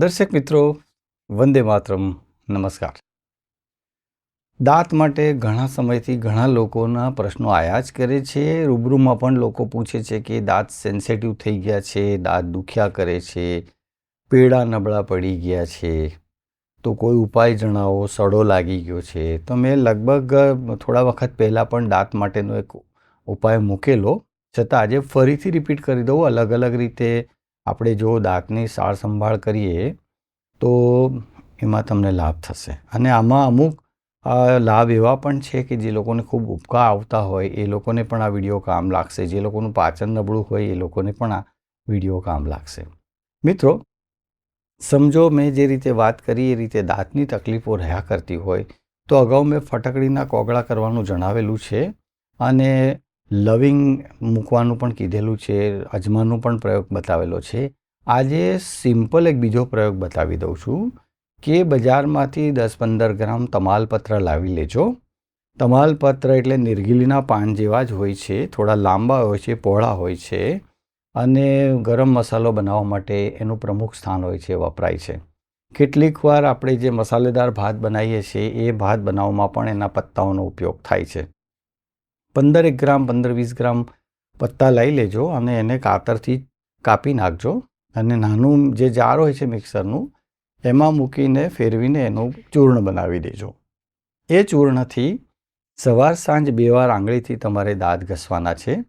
દર્શક મિત્રો, વંદે માતરમ. નમસ્કાર. દાંત માટે ઘણા સમયથી ઘણા લોકોના પ્રશ્નો આયા જ કરે છે. રૂબરૂમાં પણ લોકો પૂછે છે કે દાંત સેન્સિટિવ થઈ ગયા છે, દાંત દુખ્યા કરે છે પેડા નબળા પડી ગયા છે. તો કોઈ ઉપાય જણાવો, સડો લાગી ગયો છે. તો મેં લગભગ થોડા વખત પહેલાં પણ દાંત માટેનો એક ઉપાય મૂકેલો. છતાં આજે ફરીથી રિપીટ કરી દઉં અલગ અલગ રીતે આપણે જો દાંતની સાર સંભાળ કરીએ, તો એમાં તમને લાભ થશે. અને આમાં અમુક લાભ એવા પણ છે કે જે લોકોને ખૂબ ઉપકા આવતા હોય, એ લોકોને પણ આ વીડિયો કામ લાગશે. જે લોકોનું પાચન નબળું હોય, એ લોકોને પણ આ વીડિયો કામ લાગશે. મિત્રો, સમજો મેં જે રીતે વાત કરી, એ રીતે દાંતની તકલીફો રહ્યા કરતી હોય, તો અગાઉ મેં ફટકડીના કોગળા કરવાનું જણાવેલું છે. અને લવિંગ મૂકવાનું પણ કીધેલું છે અજમાનો પણ પ્રયોગ બતાવેલો છે. આજે સિમ્પલ એક બીજો પ્રયોગ બતાવી દઉં છું કે બજારમાંથી દસ પંદર ગ્રામ તમાલપત્ર લાવી લેજો. તમાલપત્ર એટલે નિર્ગિલીના પાન જેવા જ હોય છે, થોડા લાંબા હોય છે, પહોળા હોય છે અને ગરમ મસાલો બનાવવા માટે એનું પ્રમુખ સ્થાન હોય છે, વપરાય છે. કેટલીક વાર આપણે જે મસાલેદાર ભાત બનાવીએ છીએ, એ ભાત બનાવવામાં પણ એના પત્તાઓનો ઉપયોગ થાય છે. પંદરેક ગ્રામ, પંદર વીસ ગ્રામ પત્તા લઈ લેજો અને એને કાતરથી કાપી નાખજો. અને નાનું જે જાર હોય છે મિક્સરનું, એમાં મૂકીને ફેરવીને એનું ચૂર્ણ બનાવી દેજો. એ ચૂર્ણથી સવાર સાંજ બે વાર આંગળીથી તમારે દાંત ઘસવાના છે.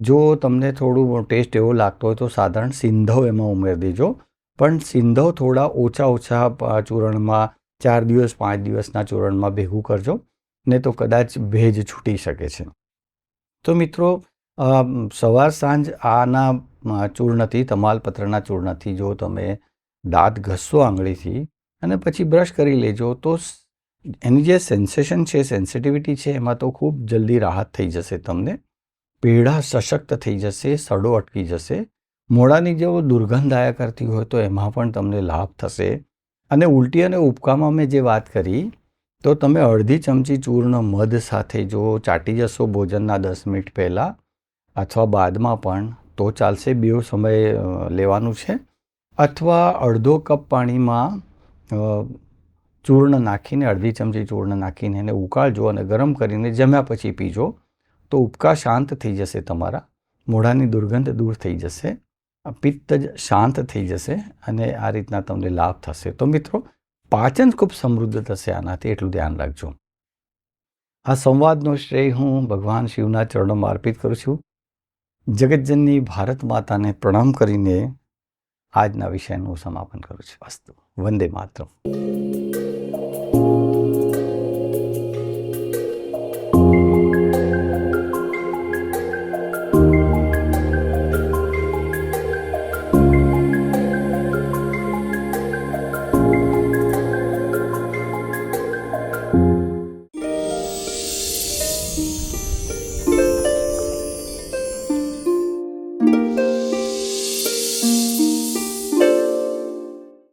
જો તમને થોડું ટેસ્ટ એવો લાગતો હોય તો સાધારણ સિંધવ એમાં ઉમેરી દેજો. પણ સિંધવ થોડા ઓછા ઓછા ચૂરણમાં ચાર દિવસ, પાંચ દિવસના ચૂરણમાં ભેગું કરજો. ને તો કદાચ ભેજ છૂટી શકે છે. તો મિત્રો સવાર સાંજ આના ચૂર્ણથી, તમાલપત્રના ચૂર્ણથી જો તમે દાંત ઘસશો આંગળીથી અને પછી બ્રશ કરી લેજો, તો એની જે સેન્સેશન છે, સેન્સિટિવિટી છે, એમાં તો ખૂબ જલ્દી રાહત થઈ જશે તમને. પીડા સશક્ત થઈ જશે, સડો અટકી જશે. મોડાની જેવો દુર્ગંધ આયા કરતી હોય તો એમાં પણ તમને લાભ થશે. અને ઉલટી અને ઉબકામાં મેં જે વાત કરી તો તમે અડધી ચમચી ચૂર્ણ મધ સાથે જો ચાટી જશો ભોજનના દસ મિનિટ પહેલાં, અથવા બાદમાં પણ, તો ચાલશે બે સમય લેવાનું છે. અથવા અડધો કપ પાણીમાં ચૂર્ણ નાખીને, અડધી ચમચી ચૂર્ણ નાખીને એને ઉકાળજો અને ગરમ કરીને જમ્યા પછી પીજો. તો ઉપકા શાંત થઈ જશે તમારા. મોઢાની દુર્ગંધ દૂર થઈ જશે. પિત્ત જ શાંત થઈ જશે અને આ રીતના તમને લાભ થશે. તો મિત્રો પાચન ખૂબ સમૃદ્ધ થશે. આનાથી એટલું ધ્યાન રાખજો. આ સંવાદનો શ્રેય હું ભગવાન શિવના ચરણોમાં અર્પિત કરું છું. જગતજનની ભારત માતાને પ્રણામ કરીને આજના વિષયનું સમાપન કરું છું. અસ્તુ. વંદે માતરમ.